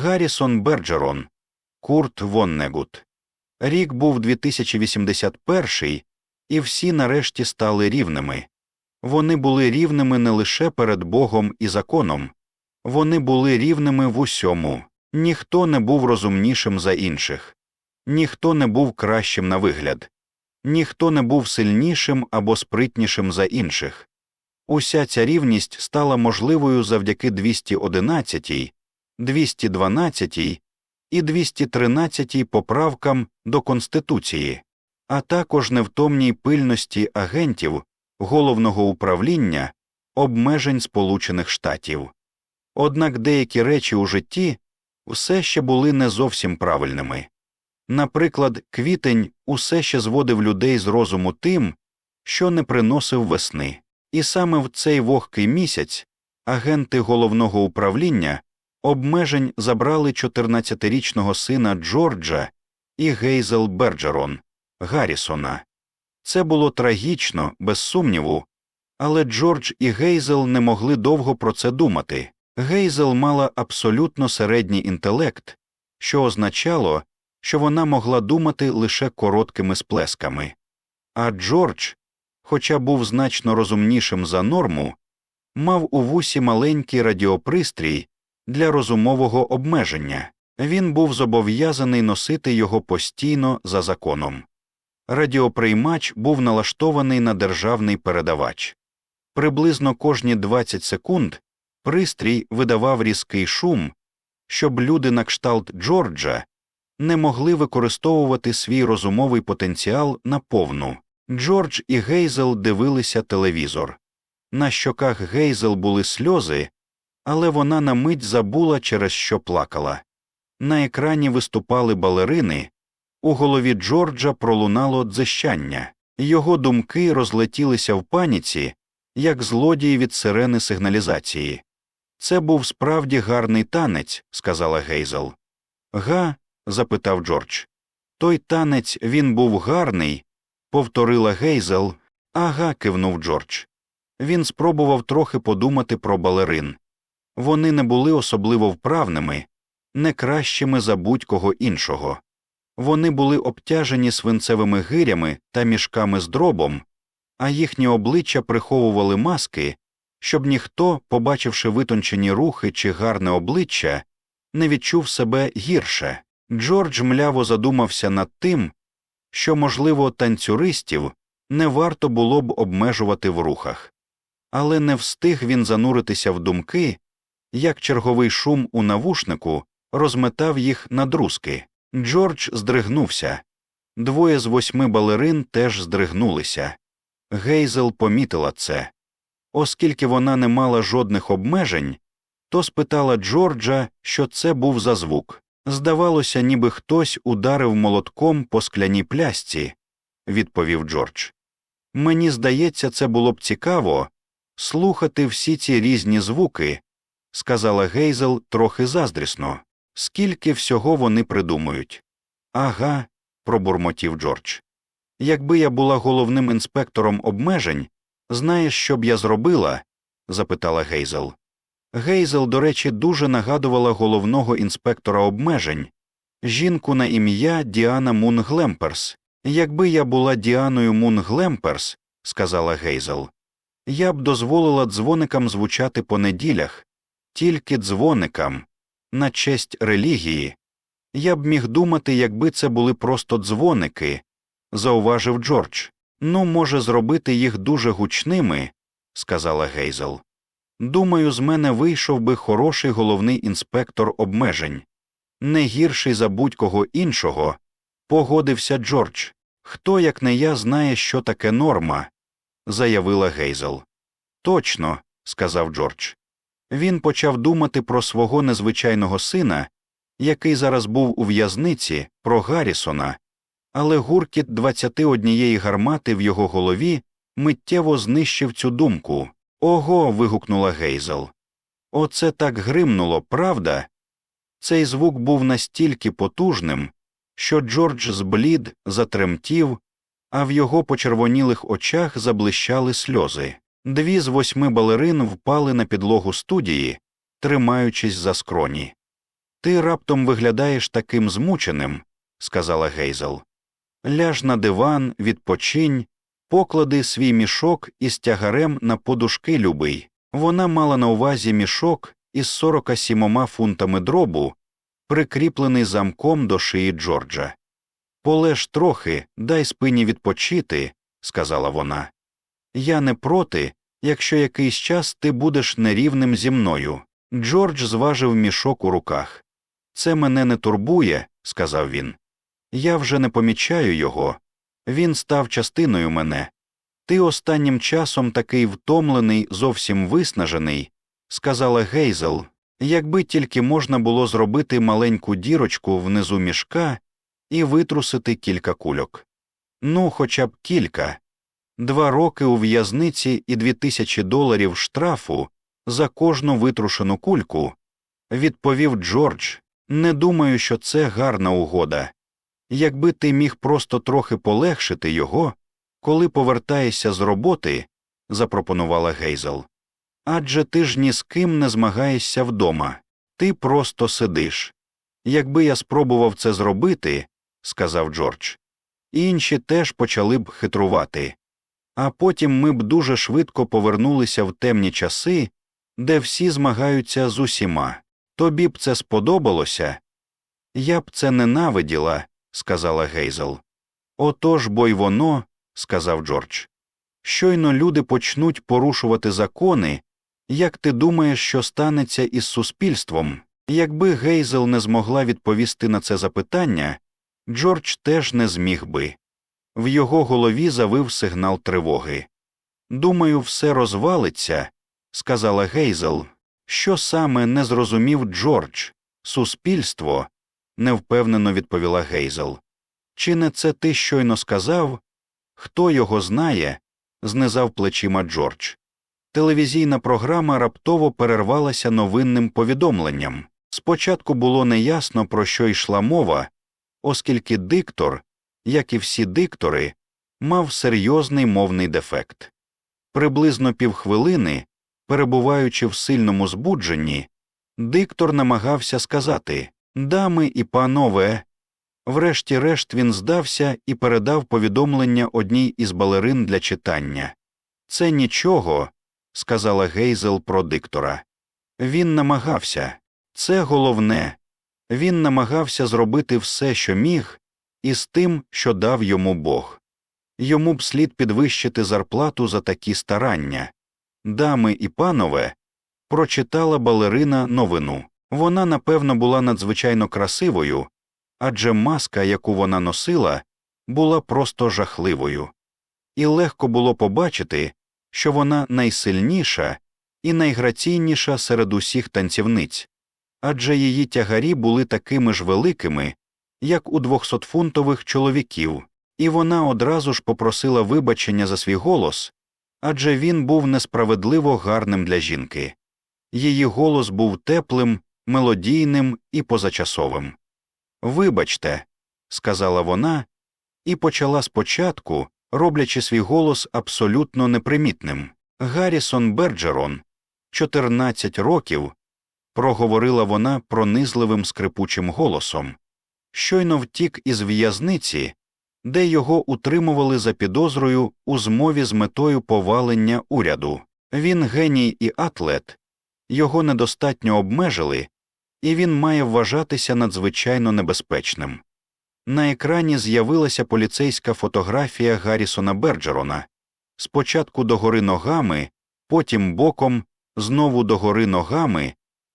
Гаррісон Берджерон, Курт Воннегут. Рік був 2081, і всі нарешті стали рівними. Вони були рівними не лише перед Богом і законом, вони були рівними в усьому. Ніхто не був розумнішим за інших, ніхто не був кращим на вигляд, ніхто не був сильнішим або спритнішим за інших. Уся ця рівність стала можливою завдяки 211, 212 і 213 поправкам до Конституції, а також невтомній пильності агентів головного управління обмежень Сполучених Штатів. Однак деякі речі у житті все ще були не зовсім правильними. Наприклад, квітень усе ще зводив людей з розуму тим, що не приносив весни, і саме в цей вогкий місяць агенти головного управління обмежень забрали 14-річного сина Джорджа і Гейзел Берджерон Гаррісона. Це було трагічно, без сумніву, але Джордж і Гейзел не могли довго про це думати. Гейзел мала абсолютно середній інтелект, що означало, що вона могла думати лише короткими сплесками. А Джордж, хоча був значно розумнішим за норму, мав у вусі маленький радіопристрій для розумового обмеження, він був зобов'язаний носити його постійно за законом. Радіоприймач був налаштований на державний передавач. Приблизно кожні 20 секунд пристрій видавав різкий шум, щоб люди на кшталт Джорджа не могли використовувати свій розумовий потенціал наповну. Джордж і Гейзел дивилися телевізор. На щоках Гейзел були сльози, але вона на мить забула, через що плакала. На екрані виступали балерини, у голові Джорджа пролунало дзищання, його думки розлетілися в паніці, як злодії від сирени сигналізації. Це був справді гарний танець, сказала Гейзел. Га? запитав Джордж. Той танець він був гарний, повторила Гейзел. Ага, кивнув Джордж. Він спробував трохи подумати про балерин. Вони не були особливо вправними, не кращими за будь-кого іншого. Вони були обтяжені свинцевими гирями та мішками з дробом, а їхні обличчя приховували маски, щоб ніхто, побачивши витончені рухи чи гарне обличчя, не відчув себе гірше. Джордж мляво задумався над тим, що, можливо, танцюристів не варто було б обмежувати в рухах, але не встиг він зануритися в думки, як черговий шум у навушнику розметав їх на друзки. Джордж здригнувся. Двоє з восьми балерин теж здригнулися. Гейзел помітила це. Оскільки вона не мала жодних обмежень, то спитала Джорджа, що це був за звук. Здавалося, ніби хтось ударив молотком по скляній плясці, відповів Джордж. Мені здається, це було б цікаво слухати всі ці різні звуки, сказала Гейзел трохи заздрісно. Скільки всього вони придумують. Ага, пробурмотів Джордж. Якби я була головним інспектором обмежень, знаєш, що б я зробила? запитала Гейзел. Гейзел, до речі, дуже нагадувала головного інспектора обмежень, жінку на ім'я Діана Мун Глемперс. Якби я була Діаною Мун Глемперс, сказала Гейзел, я б дозволила дзвоникам звучати по неділях, тільки дзвоникам, на честь релігії. Я б міг думати, якби це були просто дзвоники, зауважив Джордж. Ну, може, зробити їх дуже гучними, сказала Гейзел. Думаю, з мене вийшов би хороший головний інспектор обмежень, не гірший за будь-кого іншого, погодився Джордж. Хто, як не я, знає, що таке норма, заявила Гейзел. Точно, сказав Джордж. Він почав думати про свого незвичайного сина, який зараз був у в'язниці, про Гаррісона, але гуркіт 21 гармати в його голові миттєво знищив цю думку. Ого. вигукнула Гейзел. Оце так гримнуло, правда? Цей звук був настільки потужним, що Джордж зблід, затремтів, а в його почервонілих очах заблищали сльози. Дві з восьми балерин впали на підлогу студії, тримаючись за скроні. Ти раптом виглядаєш таким змученим, сказала Гейзел. Ляж на диван, відпочинь, поклади свій мішок із тягарем на подушки любий. Вона мала на увазі мішок із 47 фунтами дробу, прикріплений замком до шиї Джорджа. Полеж трохи, дай спині відпочити, сказала вона. Я не проти, якщо якийсь час ти будеш нерівним зі мною. Джордж зважив мішок у руках. Це мене не турбує, сказав він. Я вже не помічаю його. Він став частиною мене. Ти останнім часом такий втомлений, зовсім виснажений, сказала Гейзел, якби тільки можна було зробити маленьку дірочку внизу мішка і витрусити кілька кульок. Ну, хоча б кілька. Два роки у в'язниці і дві тисячі доларів штрафу за кожну витрушену кульку, відповів Джордж. Не думаю, що це гарна угода. Якби ти міг просто трохи полегшити його, коли повертаєшся з роботи, запропонувала Гейзел. Адже ти ж ні з ким не змагаєшся вдома, ти просто сидиш. Якби я спробував це зробити, сказав Джордж, інші теж почали б хитрувати, а потім ми б дуже швидко повернулися в темні часи, де всі змагаються з усіма. Тобі б це сподобалося? Я б це ненавиділа, сказала Гейзел. Отож бо й воно, сказав Джордж. Щойно люди почнуть порушувати закони, як ти думаєш, що станеться із суспільством? Якби Гейзел не змогла відповісти на це запитання, Джордж теж не зміг би. В його голові завив сигнал тривоги. Думаю, все розвалиться, сказала Гейзел. Що саме не зрозумів Джордж, суспільство, невпевнено відповіла Гейзел. Чи не це ти щойно сказав? Хто його знає? знизав плечима Джордж. Телевізійна програма раптово перервалася новинним повідомленням. Спочатку було неясно, про що йшла мова, оскільки диктор, як і всі диктори, мав серйозний мовний дефект. Приблизно півхвилини, перебуваючи в сильному збудженні, диктор намагався сказати Дами і панове. Врешті-решт він здався і передав повідомлення одній із балерин для читання. Це нічого, сказала Гейзел про диктора. Він намагався. Це головне. Він намагався зробити все, що міг, із тим, що дав йому Бог. Йому б слід підвищити зарплату за такі старання. Дами і панове, прочитала балерина новину. Вона, напевно, була надзвичайно красивою, адже маска, яку вона носила, була просто жахливою, і легко було побачити, що вона найсильніша і найграційніша серед усіх танцівниць, адже її тягарі були такими ж великими, як у двохсотфунтових чоловіків, і вона одразу ж попросила вибачення за свій голос, адже він був несправедливо гарним для жінки. Її голос був теплим, мелодійним і позачасовим. Вибачте, сказала вона, і почала спочатку, роблячи свій голос абсолютно непримітним. Гаррісон Берджерон, 14 років, проговорила вона пронизливим скрипучим голосом, щойно втік із в'язниці, де його утримували за підозрою у змові з метою повалення уряду. Він геній і атлет, його недостатньо обмежили, і він має вважатися надзвичайно небезпечним. На екрані з'явилася поліцейська фотографія Гаррісона Берджерона спочатку догори ногами, потім боком, знову догори ногами,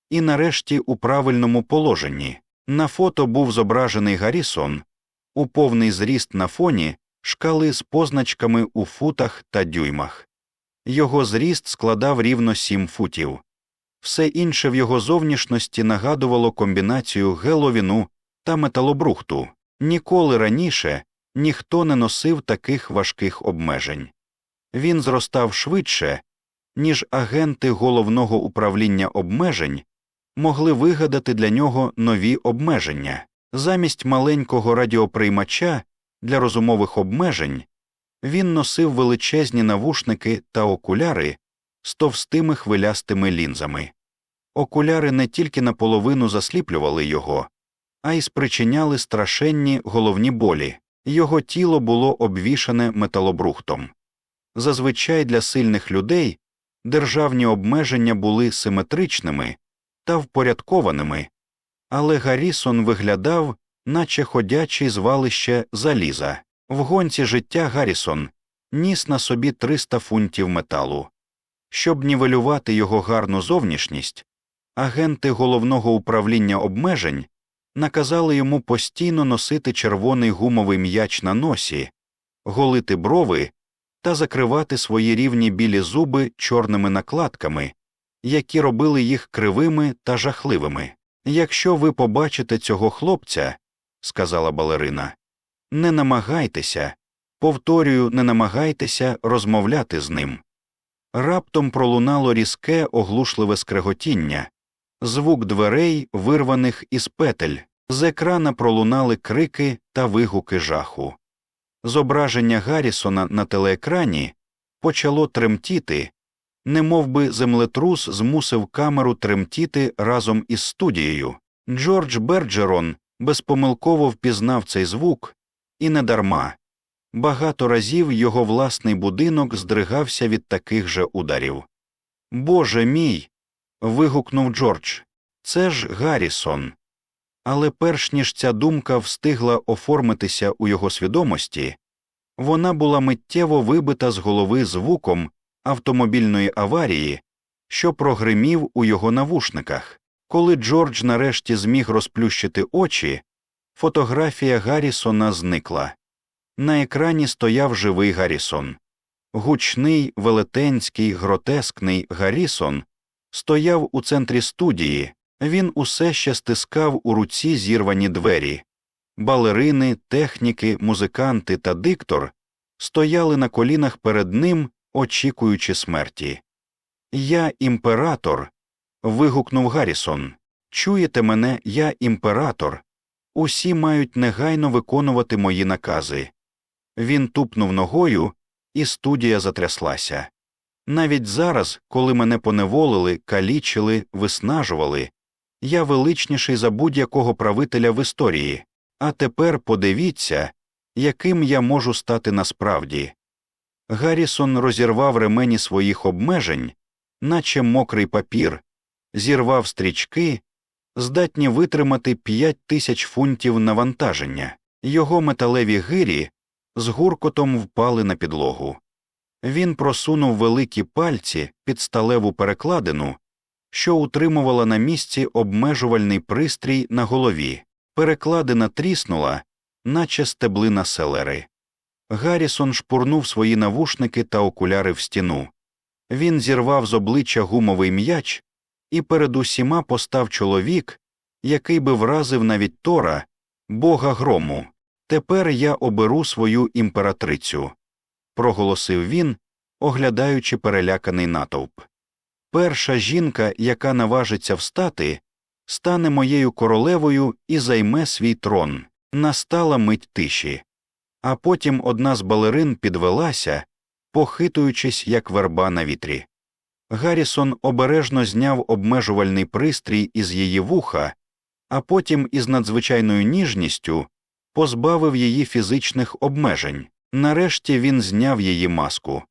і нарешті у правильному положенні. На фото був зображений Гаррісон у повний зріст на фоні шкали з позначками у футах та дюймах. Його зріст складав рівно сім футів все інше в його зовнішності нагадувало комбінацію геловіну та металобрухту. Ніколи раніше ніхто не носив таких важких обмежень. Він зростав швидше, ніж агенти головного управління обмежень могли вигадати для нього нові обмеження. Замість маленького радіоприймача для розумових обмежень він носив величезні навушники та окуляри з товстими хвилястими лінзами. Окуляри не тільки наполовину засліплювали його, а й спричиняли страшенні головні болі, його тіло було обвішане металобрухтом. Зазвичай для сильних людей державні обмеження були симетричними та впорядкованими, але Гаррісон виглядав, наче ходячий звалище заліза. В гонці життя Гаррісон ніс на собі 300 фунтів металу. Щоб нівелювати його гарну зовнішність, агенти головного управління обмежень наказали йому постійно носити червоний гумовий м'яч на носі, голити брови та закривати свої рівні білі зуби чорними накладками, які робили їх кривими та жахливими. Якщо ви побачите цього хлопця, сказала балерина, не намагайтеся, повторюю, не намагайтеся розмовляти з ним. Раптом пролунало різке оглушливе скреготіння, звук дверей, вирваних із петель, з екрана пролунали крики та вигуки жаху. Зображення Гаррісона на телеекрані почало тремтіти, немов би землетрус змусив камеру тремтіти разом із студією. Джордж Берджерон безпомилково впізнав цей звук, і недарма. Багато разів його власний будинок здригався від таких же ударів. Боже мій. вигукнув Джордж. Це ж Гаррісон. Але перш ніж ця думка встигла оформитися у його свідомості, вона була миттєво вибита з голови звуком автомобільної аварії, що прогримів у його навушниках. Коли Джордж нарешті зміг розплющити очі, фотографія Гаррісона зникла. На екрані стояв живий Гаррісон. Гучний, велетенський, гротескний Гаррісон стояв у центрі студії, він усе ще стискав у руці зірвані двері. Балерини, техніки, музиканти та диктор стояли на колінах перед ним, очікуючи смерті. Я імператор. вигукнув Гаррісон. Чуєте мене, я імператор. Усі мають негайно виконувати мої накази. Він тупнув ногою, і студія затряслася. Навіть зараз, коли мене поневолили, калічили, виснажували, я величніший за будь-якого правителя в історії, а тепер подивіться, яким я можу стати насправді. Гаррісон розірвав ремені своїх обмежень, наче мокрий папір, зірвав стрічки, здатні витримати п'ять тисяч фунтів навантаження, його металеві гирі з гуркотом впали на підлогу. Він просунув великі пальці під сталеву перекладину, що утримувала на місці обмежувальний пристрій на голові. Перекладина тріснула, наче стеблина селери. Гаррісон шпурнув свої навушники та окуляри в стіну. Він зірвав з обличчя гумовий м'яч і перед усіма постав чоловік, який би вразив навіть Тора, бога грому. Тепер я оберу свою імператрицю, проголосив він, оглядаючи переляканий натовп. Перша жінка, яка наважиться встати, стане моєю королевою і займе свій трон. Настала мить тиші. А потім одна з балерин підвелася, похитуючись, як верба на вітрі. Гаррісон обережно зняв обмежувальний пристрій із її вуха, а потім із надзвичайною ніжністю позбавив її фізичних обмежень. Нарешті він зняв її маску.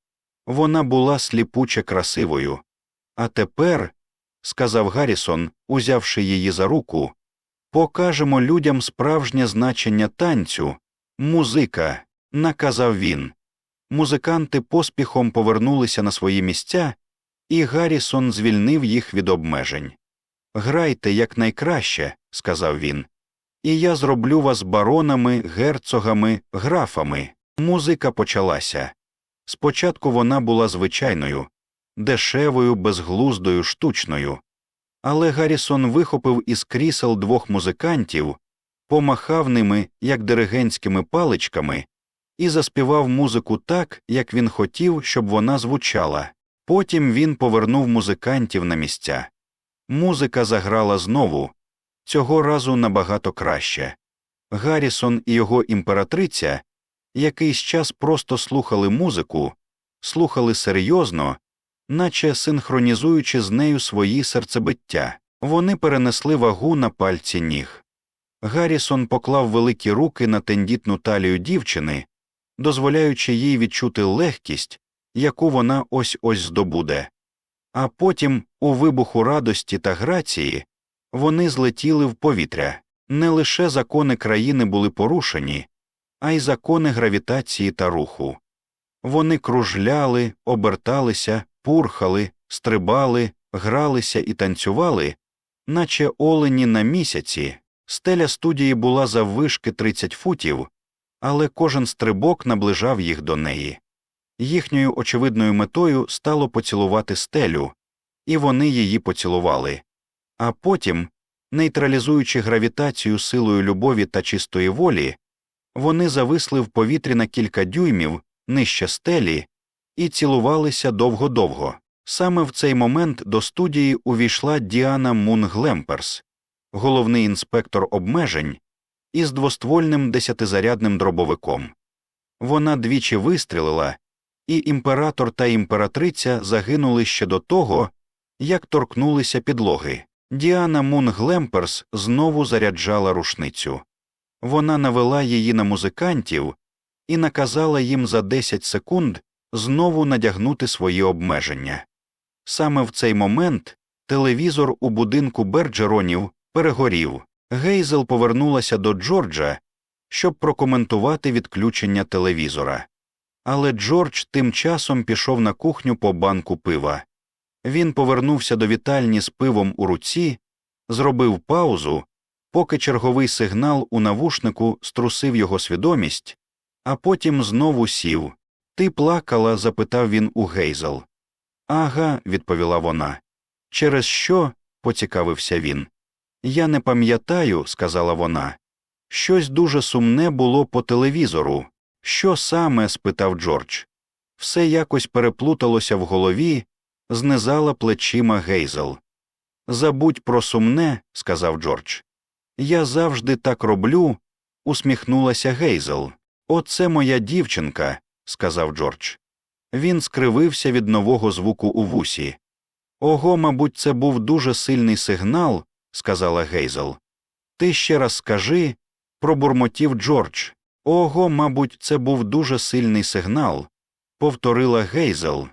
Вона була сліпуче красивою. А тепер, сказав Гаррісон, узявши її за руку, покажемо людям справжнє значення танцю, музика, наказав він. Музиканти поспіхом повернулися на свої місця, і Гаррісон звільнив їх від обмежень. Грайте якнайкраще, сказав він, і я зроблю вас баронами, герцогами, графами. Музика почалася. Спочатку вона була звичайною, дешевою, безглуздою, штучною, але Гаррісон вихопив із крісел двох музикантів, помахав ними, як диригентськими паличками, і заспівав музику так, як він хотів, щоб вона звучала. Потім він повернув музикантів на місця. Музика заграла знову, цього разу набагато краще. Гаррісон і його імператриця якийсь час просто слухали музику, слухали серйозно наче синхронізуючи з нею свої серцебиття. Вони перенесли вагу на пальці ніг. Гаррісон поклав великі руки на тендітну талію дівчини, дозволяючи їй відчути легкість, яку вона ось ось здобуде. А потім, у вибуху радості та грації, вони злетіли в повітря. Не лише закони країни були порушені, а й закони гравітації та руху. Вони кружляли, оберталися, пурхали, стрибали, гралися і танцювали, наче олені на місяці. Стеля студії була заввишки 30 футів, але кожен стрибок наближав їх до неї. Їхньою очевидною метою стало поцілувати стелю, і вони її поцілували. А потім, нейтралізуючи гравітацію силою любові та чистої волі, вони зависли в повітрі на кілька дюймів нижче стелі і цілувалися довго-довго. Саме в цей момент до студії увійшла Діана Мунглемперс, головний інспектор обмежень, із двоствольним десятизарядним дробовиком. Вона двічі вистрілила, і імператор та імператриця загинули ще до того, як торкнулися підлоги. Діана Мунглемперс знову заряджала рушницю. Вона навела її на музикантів і наказала їм за 10 секунд знову надягнути свої обмеження. Саме в цей момент телевізор у будинку Берджеронів перегорів. Гейзел повернулася до Джорджа, щоб прокоментувати відключення телевізора. Але Джордж тим часом пішов на кухню по банку пива. Він повернувся до вітальні з пивом у руці, зробив паузу, поки черговий сигнал у навушнику струсив його свідомість, а потім знову сів. Ти плакала? запитав він у Гейзел. Ага, відповіла вона. Через що? поцікавився він. Я не пам'ятаю, сказала вона. Щось дуже сумне було по телевізору. Що саме? спитав Джордж. Все якось переплуталося в голові, знизала плечима Гейзел. Забудь про сумне, сказав Джордж. Я завжди так роблю, усміхнулася Гейзел. Оце моя дівчинка, сказав Джордж. Він скривився від нового звуку у вусі. Ого, мабуть, це був дуже сильний сигнал, сказала Гейзел. Ти ще раз скажи, пробурмотів Джордж. Ого, мабуть, це був дуже сильний сигнал, повторила Гейзел,